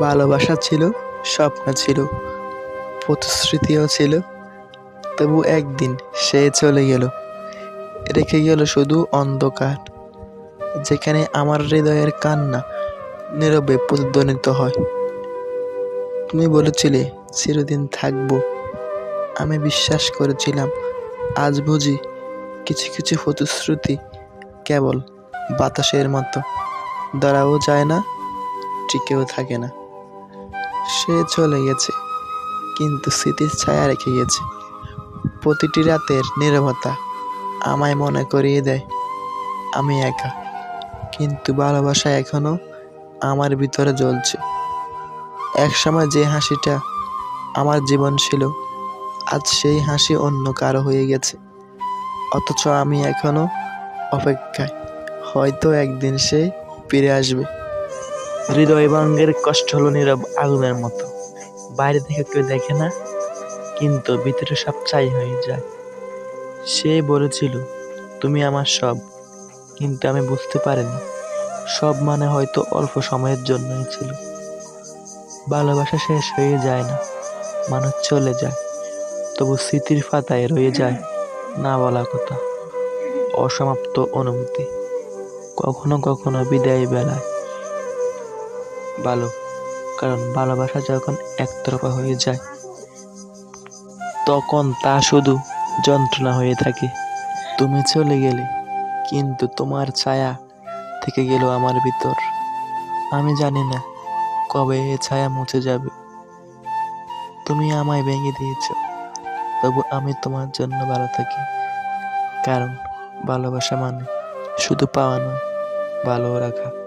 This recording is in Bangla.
ভালোবাসা ছিল, স্বপ্ন ছিল, প্রতিশ্রুতিও ছিল। তবু একদিন সে চলে গেল। রেখে গেল শুধু অন্ধকার, যেখানে আমার হৃদয়ের কান্না নীরবে প্রতিধ্বনিত হয়। তুমি বলেছিলে, চিরদিন থাকব। আমি বিশ্বাস করেছিলাম, আজ বুঝি কিছু কিছু প্রতিশ্রুতি কেবল বাতাসের মতো। দাঁড়াও যায় না টিকেও থাকে না। সে চলে গেছে, কিন্তু স্মৃতির ছায়া রেখে গেছে। প্রতিটি রাতের নীরবতা আমায় মনে করিয়ে দেয়, আমি একা, কিন্তু ভালোবাসা এখনও আমার ভিতরে জ্বলছে। একসময় যে হাসিটা আমার জীবন ছিল, আজ সেই হাসি অন্য কারও হয়ে গেছে। অথচ আমি এখনও অপেক্ষায়, হয়তো একদিন সে ফিরে আসবে। হৃদয় ভাঙ্গের কষ্ট হলো নীরব আগুনের মতো। বাইরে থেকে কেউ দেখে না, কিন্তু ভিতরে সব চাই হয়ে যায়। সে বলেছিল, তুমি আমার সব। কিন্তু আমি বুঝতে পারিনি, সব মানে হয়তো অল্প সময়ের জন্যই ছিল। ভালোবাসা শেষ হয়ে যায় না, মানুষ চলে যায়, তবু স্মৃতির পাতায় রয়ে যায় না বলা কথা, অসমাপ্ত অনুভূতি। কখনো কখনো বিদায় বেলায় ভালো, কারণ ভালোবাসা যখন একতরফা হয়ে যায়, তখন তা শুধু যন্ত্রণা হয়ে থাকে। তুমি চলে গেলে, কিন্তু তোমার ছায়া থেকে গেল আমার ভিতর। আমি জানি না কবে এ ছায়া মুছে যাবে। তুমি আমায় ভেঙে দিয়েছ, তবু আমি তোমার জন্য ভালো থাকি। কারণ ভালোবাসা মানে শুধু পাওয়া নয় ভালো রাখা।